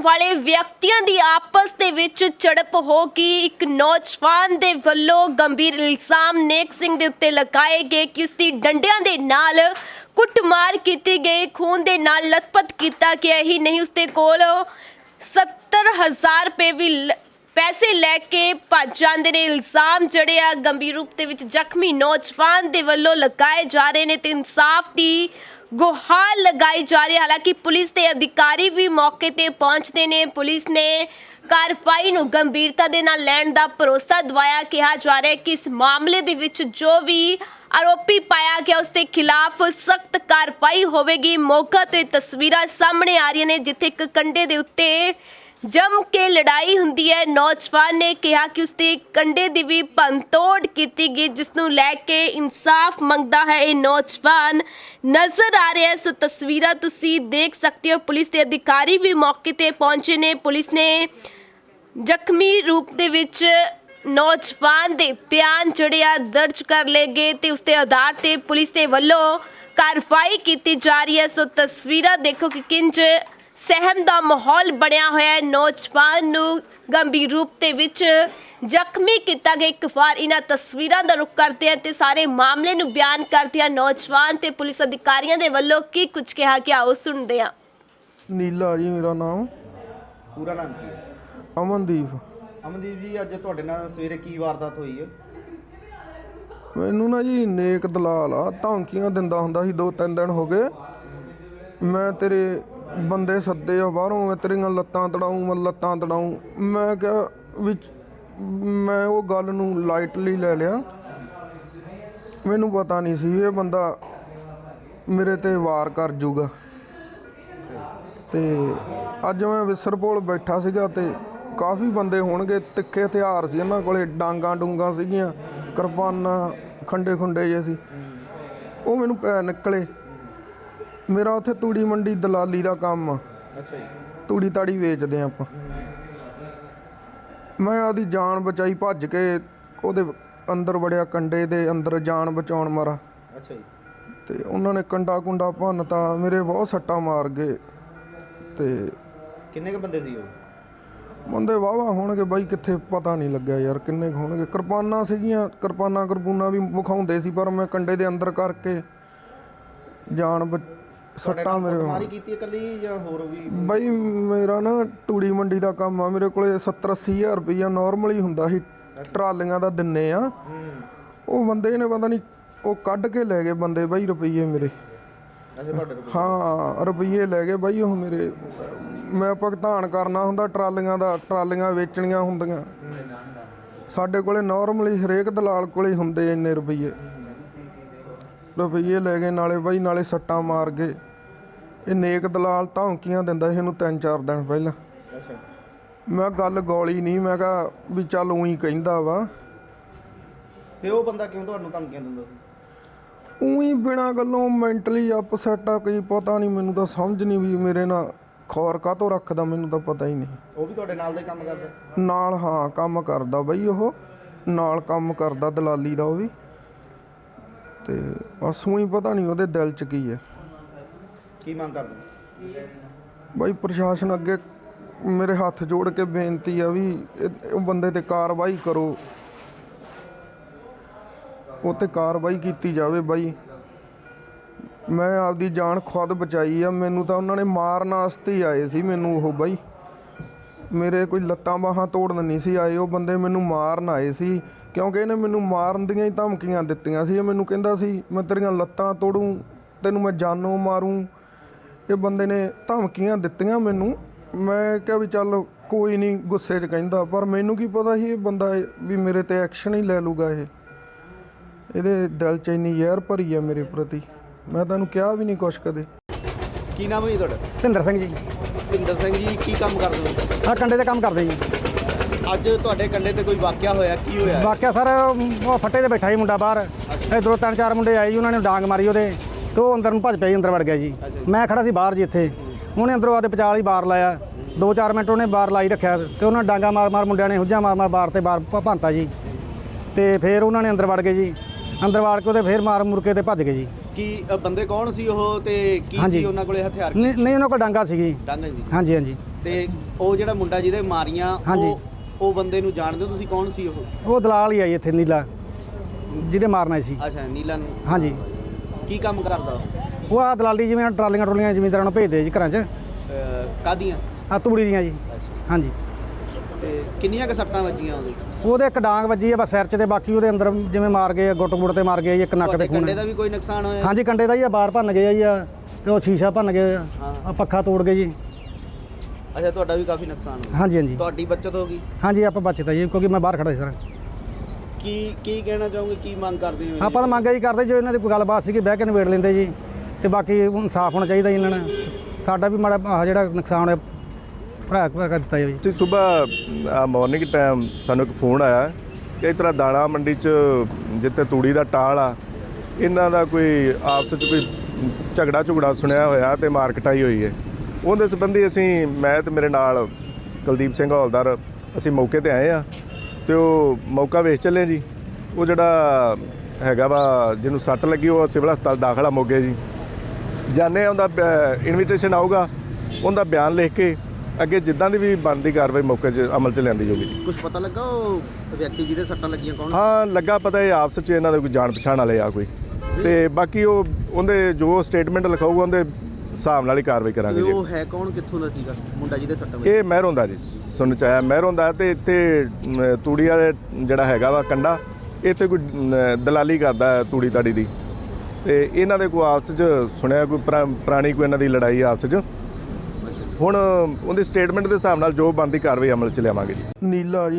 ਵਾਲੇ ਵਿਅਕਤੀਆਂ ਦੀ ਆਪਸ ਦੇ ਵਿੱਚ ਝੜਪ ਹੋ ਗਈ। ਇੱਕ ਨੌਜਵਾਨ ਦੇ ਵੱਲੋਂ ਗੰਭੀਰ ਇਲਜ਼ਾਮ ਨੇਕ ਸਿੰਘ ਦੇ ਉੱਤੇ ਲਗਾਏ ਗਏ ਕਿ ਉਸ ਦੀ ਡੰਡਿਆਂ ਦੇ ਨਾਲ ਕੁੱਟਮਾਰ ਕੀਤੀ ਗਈ। ਖੂਨ ਦੇ ਨਾਲ ਲਥਪਥ ਕੀਤਾ ਗਿਆ। ਹੀ ਨਹੀਂ ਉਸ ਦੇ ਕੋਲ 70000 ਰੁਪਏ ਵੀ ਪੈਸੇ ਲੈ ਕੇ ਭੱਜ ਜਾਂਦੇ ਨੇ। ਇਲਜ਼ਾਮ ਜਿਹੜੇ ਆ ਗੰਭੀਰ ਰੂਪ ਦੇ ਵਿੱਚ ਜ਼ਖਮੀ ਨੌਜਵਾਨ ਦੇ ਵੱਲੋਂ ਲਗਾਏ ਜਾ ਰਹੇ ਨੇ ਤੇ ਇਨਸਾਫ ਦੀ ਗੁਹਾਰ ਲਗਾਈ ਜਾ ਰਹੀ ਹੈ। ਹਾਲਾਂਕਿ ਪੁਲਿਸ ਦੇ ਅਧਿਕਾਰੀ ਵੀ ਮੌਕੇ ਤੇ ਪਹੁੰਚਦੇ ਨੇ। ਪੁਲਿਸ ਨੇ ਕਾਰਵਾਈ ਨੂੰ ਗੰਭੀਰਤਾ ਦੇ ਨਾਲ ਲੈਣ ਦਾ ਭਰੋਸਾ ਦਵਾਇਆ। ਕਿਹਾ ਜਾ ਰਿਹਾ ਹੈ ਕਿ ਇਸ ਮਾਮਲੇ ਦੇ ਵਿੱਚ ਜੋ ਵੀ ਆਰੋਪੀ ਪਾਇਆ ਗਿਆ, ਉਸ ਦੇ ਖਿਲਾਫ ਸਖਤ ਕਾਰਵਾਈ ਹੋਵੇਗੀ। ਮੌਕਾ ਤੇ ਤਸਵੀਰਾਂ ਸਾਹਮਣੇ ਆ ਰਹੀਆਂ ਨੇ, ਜਿੱਥੇ ਇੱਕ ਕੰਡੇ ਦੇ ਉੱਤੇ ਜੰਮ ਕੇ ਲੜਾਈ ਹੁੰਦੀ ਹੈ। ਨੌਜਵਾਨ ਨੇ ਕਿਹਾ ਕਿ ਉਸਦੇ ਕੰਡੇ ਦੀ ਵੀ ਪੰਤੋੜ ਕੀਤੀ ਗਈ, ਜਿਸ ਨੂੰ ਲੈ ਕੇ ਇਨਸਾਫ ਮੰਗਦਾ ਹੈ ਇਹ ਨੌਜਵਾਨ। ਨਜ਼ਰ ਆ ਰਿਹਾ ਸੋ ਤਸਵੀਰਾਂ ਤੁਸੀਂ ਦੇਖ ਸਕਦੇ ਹੋ। ਪੁਲਿਸ ਦੇ ਅਧਿਕਾਰੀ ਵੀ ਮੌਕੇ ਤੇ ਪਹੁੰਚੇ ਨੇ। ਪੁਲਿਸ ਨੇ ਜ਼ਖਮੀ ਰੂਪ ਦੇ ਵਿੱਚ ਨੌਜਵਾਨ ਦੇ ਬਿਆਨ ਜਿਹੜੇ ਆ ਦਰਜ ਕਰ ਲਏ ਗਏ ਤੇ ਉਸ ਦੇ ਆਧਾਰ ਤੇ ਪੁਲਿਸ ਦੇ ਵੱਲੋਂ ਕਾਰਵਾਈ ਕੀਤੀ ਜਾ ਰਹੀ ਹੈ। ਸੋ ਤਸਵੀਰਾਂ ਦੇਖੋ ਕਿ ਕਿੰਜ ਸਹਿਮ ਦਾ ਮਾਹੌਲ ਬਣਿਆ ਹੋਇਆ ਹੈ। ਨੌਜਵਾਨ ਨੂੰ ਗੰਭੀਰ ਰੂਪ ਦੇ ਵਿੱਚ ਜ਼ਖਮੀ ਕੀਤਾ ਗਿਆ। ਇੱਕ ਵਾਰ ਇਹਨਾਂ ਤਸਵੀਰਾਂ ਦਾ ਰੁਖ ਕਰਦੇ ਆ ਤੇ ਸਾਰੇ ਮਾਮਲੇ ਨੂੰ ਬਿਆਨ ਕਰਦੇ ਆ ਨੌਜਵਾਨ ਤੇ ਪੁਲਿਸ ਅਧਿਕਾਰੀਆਂ ਦੇ ਵੱਲੋਂ ਕੀ ਕੁਝ ਕਿਹਾ ਗਿਆ ਉਹ ਸੁਣਦੇ ਆ ਨੀਲਾ ਜੀ ਮੇਰਾ ਨਾਮ। ਪੂਰਾ ਨਾਮ ਕੀ ਹੈ? ਅਮਨਦੀਪ। ਅਮਨਦੀਪ ਜੀ ਅੱਜ ਤੁਹਾਡੇ ਨਾਲ ਸਵੇਰੇ ਕੀ ਵਾਰਦਾਤ ਹੋਈ ਹੈ? ਮੈਨੂੰ ਨਾ ਜੀ ਨੇਕ ਦਲਾਲ ਆ ਧਮਕੀਆਂ ਦਿੰਦਾ ਹੁੰਦਾ ਸੀ ਦੋ ਤਿੰਨ ਦਿਨ ਹੋ ਗਏ। ਮੈਂ ਤੇਰੇ ਬੰਦੇ ਸੱਦੇ ਆ, ਬਾਹਰੋਂ ਮੈਂ ਤੇਰੀਆਂ ਲੱਤਾਂ ਤੜਾਉਂ ਮੈਂ ਲੱਤਾਂ ਤੜਾਉਂ ਮੈਂ ਕਿਹਾ ਵਿੱਚ ਮੈਂ ਉਹ ਗੱਲ ਨੂੰ ਲਾਈਟਲੀ ਲੈ ਲਿਆ। ਮੈਨੂੰ ਪਤਾ ਨਹੀਂ ਸੀ ਇਹ ਬੰਦਾ ਮੇਰੇ ਤੇ ਵਾਰ ਕਰ ਜੂਗਾ। ਤੇ ਅੱਜ ਮੈਂ ਵਿਸਰਪੋਲ ਬੈਠਾ ਸੀਗਾ ਤੇ ਕਾਫੀ ਬੰਦੇ ਹੋਣਗੇ, ਤਿੱਖੇ ਹਥਿਆਰ ਸੀ ਇਹਨਾਂ ਕੋਲੇ, ਡਾਂਗਾ ਡੂੰਗਾ ਸੀਗੀਆਂ, ਕਿਰਪਾਨਾਂ, ਖੰਡੇ ਖੁੰਡੇ ਜੇ ਸੀ। ਉਹ ਮੈਨੂੰ ਪੈ ਨਿਕਲੇ। ਮੇਰਾ ਉੱਥੇ ਤੂੜੀ ਮੰਡੀ ਦਲਾਲੀ ਦਾ ਕੰਮ ਆ। ਅੱਛਾ ਜੀ। ਤੂੜੀ ਤਾੜੀ ਵੇਚਦੇ ਆ ਆਪਾਂ। ਮੈਂ ਆਦੀ ਜਾਨ ਬਚਾਈ ਭੱਜ ਕੇ ਉਹਦੇ ਅੰਦਰ ਵੜਿਆ ਕੰਡੇ ਦੇ ਅੰਦਰ ਜਾਨ ਬਚਾਉਣ ਮਾਰਾ। ਅੱਛਾ ਜੀ। ਤੇ ਉਹਨਾਂ ਨੇ ਕੰਡਾ ਕੁੰਡਾ ਭੰਨਤਾ ਮੇਰੇ ਬਹੁਤ ਸੱਟਾਂ ਮਾਰ ਗਏ। ਤੇ ਕਿੰਨੇ ਕ ਬੰਦੇ ਸੀ ਉਹ? ਬੰਦੇ ਵਾਵਾ ਹੋਣਗੇ ਬਾਈ ਕਿੱਥੇ ਪਤਾ ਨਹੀਂ ਲੱਗਿਆ ਯਾਰ ਕਿੰਨੇ ਕੁ ਹੋਣਗੇ। ਕਿਰਪਾਨਾਂ ਸੀਗੀਆਂ ਕਿਰਪਾਨਾਂ ਕਰਪੂਨਾ ਵੀ ਵਿਖਾਉਂਦੇ ਸੀ ਪਰ ਮੈਂ ਕੰਡੇ ਦੇ ਅੰਦਰ ਕਰਕੇ ਜਾਨ ਸੱਟਾਂ ਮੇਰੇ ਮਾਰੀ ਕੀਤੀ ਇਕੱਲੀ ਜਾਂ ਹੋਰ ਵੀ? ਬਾਈ ਮੇਰਾ ਨਾ ਤੂੜੀ ਮੰਡੀ ਦਾ ਕੰਮ ਆ ਮੇਰੇ ਕੋਲੇ 70 80000 ਰੁਪਈਆ ਨਾਰਮਲੀ ਹੁੰਦਾ ਸੀ। ਟਰਾਲੀਆਂ ਦਾ ਦਿੰਨੇ ਆ। ਉਹ ਬੰਦੇ ਨੇ ਪਤਾ ਨਹੀਂ ਉਹ ਕੱਢ ਕੇ ਲੈ ਗਏ ਬੰਦੇ ਬਾਈ ਰੁਪਈਏ ਮੇਰੇ। ਹਾਂ ਰੁਪਈਏ ਲੈ ਗਏ ਬਾਈ ਉਹ ਮੇਰੇ। ਮੈਂ ਭੁਗਤਾਨ ਕਰਨਾ ਹੁੰਦਾ ਟਰਾਲੀਆਂ ਦਾ ਟਰਾਲੀਆਂ ਵੇਚਣੀਆਂ ਹੁੰਦੀਆਂ। ਸਾਡੇ ਕੋਲੇ ਨਾਰਮਲੀ ਹਰੇਕ ਦਲਾਲ ਕੋਲੇ ਹੁੰਦੇ ਇੰਨੇ ਰੁਪਈਏ। ਰੁਪਈਏ ਲੈ ਗਏ ਨਾਲੇ ਬਾਈ ਨਾਲੇ ਸੱਟਾਂ ਮਾਰ ਗਏ। ਇਹ ਨੇਕ ਦਲਾਲ ਧਮਕੀਆਂ ਦਿੰਦਾ ਸੀ ਇਹਨੂੰ ਤਿੰਨ ਚਾਰ ਦਿਨ ਪਹਿਲਾਂ। ਮੈਂ ਗੱਲ ਗੋਲੀ ਨਹੀਂ। ਮੈਂ ਕਿਹਾ ਵੀ ਚੱਲ ਉਹੀ ਕਹਿੰਦਾ ਵਾ। ਤੇ ਉਹ ਬੰਦਾ ਕਿਉਂ ਤੁਹਾਨੂੰ ਧਮਕੀਆਂ ਦਿੰਦਾ ਸੀ? ਉਹੀ ਬਿਨਾ ਗੱਲੋਂ ਮੈਂਟਲੀ ਅਪਸੈਟ ਆ ਕੋਈ ਪਤਾ ਨਹੀਂ ਮੈਨੂੰ ਤਾਂ ਸਮਝ ਨਹੀਂ ਵੀ ਮੇਰੇ ਨਾਲ ਖੌਰ ਕਾਤੋਂ ਰੱਖਦਾ ਮੈਨੂੰ ਤਾਂ ਪਤਾ ਹੀ ਨਹੀਂ। ਉਹ ਵੀ ਤੁਹਾਡੇ ਨਾਲ ਦਾ ਕੰਮ ਕਰਦਾ? ਨਾਲ ਹਾਂ ਕੰਮ ਕਰਦਾ ਬਈ ਉਹ। ਨਾਲ ਕੰਮ ਕਰਦਾ ਦਲਾਲੀ ਦਾ ਉਹ ਵੀ। ਤੇ ਬਸ ਉਹੀ ਪਤਾ ਨਹੀਂ ਉਹਦੇ ਦਿਲ 'ਚ ਕੀ ਹੈ। ਕੀ ਮੰਗ ਕਰਦੇ? ਬਈ ਪ੍ਰਸ਼ਾਸਨ ਅੱਗੇ ਮੇਰੇ ਹੱਥ ਜੋੜ ਕੇ ਬੇਨਤੀ ਆ ਵੀ ਇਹ- ਉਹ ਬੰਦੇ ਤੇ ਕਾਰਵਾਈ ਕਰੋ। ਉਹ ਤੇ ਕਾਰਵਾਈ ਕੀਤੀ ਜਾਵੇ ਬਾਈ। ਮੈਂ ਆਪਦੀ ਜਾਨ ਖੁਦ ਬਚਾਈ ਆ ਮੈਨੂੰ ਤਾਂ ਉਹਨਾਂ ਨੇ ਮਾਰਨ ਵਾਸਤੇ ਹੀ ਆਏ ਸੀ ਮੈਨੂੰ ਉਹ ਬਾਈ। ਮੇਰੇ ਕੋਈ ਲੱਤਾਂ ਬਾਹਾਂ ਤੋੜਨ ਨਹੀਂ ਸੀ ਆਏ ਉਹ ਬੰਦੇ ਮੈਨੂੰ ਮਾਰਨ ਆਏ ਸੀ। ਕਿਉਂਕਿ ਇਹਨੇ ਮੈਨੂੰ ਮਾਰਨ ਦੀਆਂ ਹੀ ਧਮਕੀਆਂ ਦਿੱਤੀਆਂ ਸੀ। ਇਹ ਮੈਨੂੰ ਕਹਿੰਦਾ ਸੀ ਮੈਂ ਤੇਰੀਆਂ ਲੱਤਾਂ ਤੋੜੂੰ ਤੈਨੂੰ ਮੈਂ ਜਾਨੋਂ ਮਾਰੂੰ। ਇਹ ਬੰਦੇ ਨੇ ਧਮਕੀਆਂ ਦਿੱਤੀਆਂ ਮੈਨੂੰ। ਮੈਂ ਕਿਹਾ ਵੀ ਚੱਲ ਕੋਈ ਨਹੀਂ ਗੁੱਸੇ 'ਚ ਕਹਿੰਦਾ। ਪਰ ਮੈਨੂੰ ਕੀ ਪਤਾ ਸੀ ਇਹ ਬੰਦਾ ਵੀ ਮੇਰੇ ਤੇ ਐਕਸ਼ਨ ਹੀ ਲੈ ਲੂਗਾ ਇਹ। ਇਹਦੇ ਦਿਲ 'ਚ ਇੰਨੀ ਜ਼ਹਿਰ ਭਰੀ ਆ ਮੇਰੇ ਪ੍ਰਤੀ। ਮੈਂ ਤੈਨੂੰ ਕਿਹਾ ਵੀ ਨਹੀਂ ਕੁਛ ਕਦੇ। ਕੀ ਨਾਮ ਹੈ ਜੀ ਤੁਹਾਡਾ? ਭਿੰਦਰ ਸਿੰਘ ਜੀ। ਭਿੰਦਰ ਸਿੰਘ ਜੀ ਕੀ ਕੰਮ ਕਰਦੇ ਹੋ? ਆ ਕੰਡੇ ਤੇ ਕੰਮ ਕਰਦੇ ਜੀ। ਅੱਜ ਤੁਹਾਡੇ ਕੰਡੇ ਤੇ ਕੋਈ ਵਾਕਿਆ ਹੋਇਆ ਕੀ ਹੋਇਆ? ਵਾਕਿਆ ਸਰ ਉਹ ਫੱਟੇ ਤੇ ਬੈਠਾ ਸੀ ਮੁੰਡਾ ਬਾਹਰ। ਇਧਰੋਂ ਤਿੰਨ ਚਾਰ ਮੁੰਡੇ ਆਏ ਜੀ ਉਹਨਾਂ ਨੇ ਡਾਂਗ ਮਾਰੀ ਉਹਦੇ। ਤੇ ਉਹ ਅੰਦਰ ਨੂੰ ਭੱਜ ਪਿਆ ਜੀ ਅੰਦਰ ਵੜ ਗਿਆ ਜੀ। ਮੈਂ ਖੜਾ ਸੀ ਬਾਹਰ ਜੀ ਇੱਥੇ। ਉਹਨੇ ਅੰਦਰੋਂ ਆਦੇ ਪਚਾਲ ਹੀ ਬਾਹਰ ਲਾਇਆ। ਦੋ ਚਾਰ ਮਿੰਟ ਉਹਨੇ ਬਾਹਰ ਲਾਈ ਰੱਖਿਆ ਤੇ ਉਹਨਾਂ ਡਾਂਗਾ ਮਾਰ ਮਾਰ ਮੁੰਡਿਆਂ ਨੇ ਹੁੱਜਾ ਮਾਰ ਮਾਰ ਬਾਹਰ ਤੇ ਬਾਹਰ ਭ- ਭੰਨਤਾ ਜੀ। ਤੇ ਫਿਰ ਉਹਨਾਂ ਨੇ ਅੰਦਰ ਵੜ ਗਏ ਜੀ। ਅੰਦਰ ਵੜ ਕੇ ਉਹਦੇ ਫਿਰ ਮਾਰ ਮੁਰ ਕੇ ਤੇ ਭੱਜ ਗਏ ਜੀ। ਕੀ ਅ, ਬੰਦੇ ਕੌਣ ਸੀ ਉਹ ਤੇ ਕੀ ਹਾਂਜੀ। ਸੀ ਉਹਨਾਂ ਕੋਲੇ ਹਥਿਆਰ? ਨਹੀਂ ਨਹੀਂ ਉਹਨਾਂ ਕੋਲ ਡਾਂਗਾ ਸੀਗੀ। ਡਾਂਗਾ ਸੀ। ਹਾਂਜੀ ਹਾਂਜੀ। ਤੇ ਉਹ ਜਿਹੜਾ ਮੁੰਡਾ ਜਿਹਦੇ ਮਾਰੀਆਂ ਹਾਂਜੀ। ਉਹ ਉਹ ਬੰਦੇ ਨੂੰ ਜਾਣਦੇ ਹੋ ਤੁਸੀਂ ਕੌਣ ਸੀ ਉਹ? ਉਹ ਦਲਾਲ ਹੀ ਆਈ ਇੱਥੇ ਨੀਲਾ। ਜਿਹਦੇ ਮਾਰਨਾ ਸੀ। ਅੱਛਾ ਨੀਲਾ ਨੂੰ। ਹਾਂਜੀ। ਕੀ ਕੰਮ ਕਰਦਾ ਉਹ? ਉਹ ਆ ਦਲਾਲੀ ਜਿਵੇਂ ਟਰਾਲੀਆਂ ਟਰੋਲੀਆਂ ਜ਼ਮੀਂਦਾਰਾਂ ਨੂੰ ਭੇਜਦੇ ਜੀ ਘਰਾਂ 'ਚ। ਅ, ਕਾਹਦੀਆਂ? ਆ ਤੂੜੀ ਦੀਆਂ ਜੀ। ਹਾਂਜੀ। ਤੇ ਕਿੰਨੀਆਂ ਕ ਸੱਟਾਂ ਵੱਜੀਆਂ ਉਹਦੇ? ਉਹਦੇ ਇੱਕ ਡਾਂਗ ਵੱਜੀ ਆ ਬਸ ਸਿਰ 'ਚ ਤੇ ਬਾਕੀ ਉਹਦੇ ਅੰਦਰ ਜਿਵੇਂ ਮਾਰ ਗਏ ਆ, ਗੁੱਟ ਗੁੱਟ ਤੇ ਮਾਰ ਗਏ ਜੀ ਇੱਕ ਨੱਕ ਤੇ ਤੁਹਾਡੇ ਖੂਨ। ਕੰਡੇ ਦਾ ਵੀ ਕੋਈ ਨੁਕਸਾਨ ਹੋਇਆ? ਹਾਂਜੀ ਕੰਡੇ ਦਾ ਹੀ ਆ ਬਾਹਰ ਭੰਨ ਗਏ ਆ ਜੀ ਆ ਤੇ ਉਹ ਸ਼ੀਸ਼ਾ ਭੰਨ ਗਏ ਆ ਹਾਂ। ਆ ਪੱਖਾ ਤੋੜ ਗਏ ਜੀ। ਅੱਛਾ ਤੁਹਾਡਾ ਵੀ ਕਾਫੀ ਨੁਕਸਾਨ ਹੋਇਆ। ਹਾਂਜੀ ਹਾਂਜੀ। ਤੁਹਾਡੀ ਬੱਚਤ ਹੋ ਗਈ? ਹਾਂਜੀ ਆਪਾਂ ਬਚਤਾ ਜੀ ਕਿਉਂਕਿ ਮੈਂ ਬਾਹਰ ਖੜਾ ਸੀ ਸਰ। ਕੀ ਕੀ ਕਹਿਣਾ ਚਾਹੋਗੇ ਕੀ ਮੰਗ ਕਰਦੇ ਹੋ? ਆਪਾਂ ਤਾਂ ਮੰਗ ਇਹੀ ਕਰਦੇ ਜੋ ਇਹਨਾਂ ਦੀ ਕੋਈ ਗੱਲਬਾਤ ਸੀ ਕਿ ਬਹਿ ਕੇ ਨਿਬੇੜ ਲੈਂਦੇ ਜੀ। ਤੇ ਬਾਕੀ ਇਨਸਾਫ ਹੋਣਾ ਚਾਹੀਦਾ ਜੀ ਇਹਨਾਂ ਨਾਲ। ਸਾਡਾ ਵੀ ਮਾੜਾ ਆਹ ਜਿਹੜਾ ਨੁਕਸਾਨ ਹੋਇਆ ਭਰਾ ਭਰਾ ਕਰ ਦਿੱਤਾ ਜੀ। ਅਸੀਂ ਸਵੇਰ ਮਾਰਨਿੰਗ ਟਾਈਮ ਸਾਨੂੰ ਇੱਕ ਫੋਨ ਆਇਆ ਕਿ ਇਸ ਤਰ੍ਹਾਂ ਦਾਣਾ ਮੰਡੀ 'ਚ ਜਿੱਥੇ ਤੂੜੀ ਦਾ ਟਾਲ ਆ, ਇਹਨਾਂ ਦਾ ਕੋਈ ਆਪਸ 'ਚ ਕੋਈ ਝਗੜਾ ਝੁਗੜਾ ਸੁਣਿਆ ਹੋਇਆ ਤੇ ਮਾਰ ਕਟਾਈ ਹੋਈ ਹੈ ਉਹਦੇ ਸੰਬੰਧੀ ਅਸੀਂ, ਮੈਂ ਤੇ ਮੇਰੇ ਨਾਲ ਕੁਲਦੀਪ ਸਿੰਘ ਹੌਲਦਾਰ, ਅਸੀਂ ਮੌਕੇ ਤੇ ਆਏ ਆ ਤੇ ਉਹ ਮੌਕਾ ਵੇਖ ਚੱਲੇ ਜੀ। ਉਹ ਜਿਹੜਾ ਹੈਗਾ ਵਾ, ਜਿਹਨੂੰ ਸੱਟ ਲੱਗੀ, ਉਹ ਸਿਵਲ ਹਸਪਤਾਲ ਦਾਖਲਾ ਮੋਗੇ ਜੀ। ਜਾਣੇ ਉਹਦਾ ਇਨਵੀਟੇਸ਼ਨ ਆਊਗਾ, ਉਹਦਾ ਬਿਆਨ ਲਿਖ ਕੇ ਅੱਗੇ ਜਿੱਦਾਂ ਦੀ ਵੀ ਬਣਦੀ ਕਾਰਵਾਈ ਮੌਕੇ 'ਚ ਅਮਲ 'ਚ ਲਿਆਂਦੀ ਜਾਊਗੀ ਜੀ। ਕੁਝ ਪਤਾ ਲੱਗਾ ਉਹ ਵਿਅਕਤੀ ਜਿਹਦੇ ਸੱਟਾਂ ਲੱਗੀਆਂ ਕੌਣ? ਹਾਂ ਲੱਗਾ ਪਤਾ ਇਹ ਆਪਸ 'ਚ ਇਹਨਾਂ ਦੇ ਕੋਈ ਜਾਣ ਪਛਾਣ ਵਾਲੇ ਆ ਕੋਈ। ਤੇ ਬਾਕੀ ਉਹ ਉਹਦੇ ਜੋ ਸਟੇਟਮੈਂਟ ਲਿਖਾਊਗਾ ਉਹਦੇ ਹਿਸਾਬ ਨਾਲ ਹੀ ਕਾਰਵਾਈ ਕਰਾਂਗੇ ਜੀ ਉਹ ਹੈ ਕੌਣ? ਕਿੱਥੋਂ ਦਾ ਸੀਗਾ? ਮੁੰਡਾ ਜਿਹਦੇ ਸੱਟਾਂ ਇਹ ਮਹਿਰੋਂ ਦਾ ਜੀ ਸੁਣਨ ਚ ਆਇਆ। ਮਹਿਰੋਂ ਦਾ ਤੇ ਇੱਥੇ ਅਮ, ਤੂੜੀ ਵਾਲੇ ਜਿਹੜਾ ਹੈਗਾ ਵਾ ਕੰਡਾ ਇੱਥੇ ਕੋਈ ਅਮ, ਦਲਾਲੀ ਕਰਦਾ ਹੈ ਤੂੜੀ ਤਾੜੀ ਦੀ। ਤੇ ਇਹਨਾਂ ਦੇ ਕੋਈ ਆਪਸ 'ਚ ਸੁਣਿਆ ਕੋਈ ਪੁਰਾ- ਪੁਰਾਣੀ ਕੋਈ ਇਹਨਾਂ ਦੀ ਲੜਾਈ ਆਪਸ 'ਚ? ਹੁਣ ਉਹਦੀ ਸਟੇਟਮੈਂਟ ਦੇ ਹਿਸਾਬ ਨਾਲ ਜੋ ਬਣਦੀ ਕਾਰਵਾਈ ਅਮਲ 'ਚ ਲਿਆਵਾਂਗੇ ਜੀ। ਨੀਲਾ ਜੀ।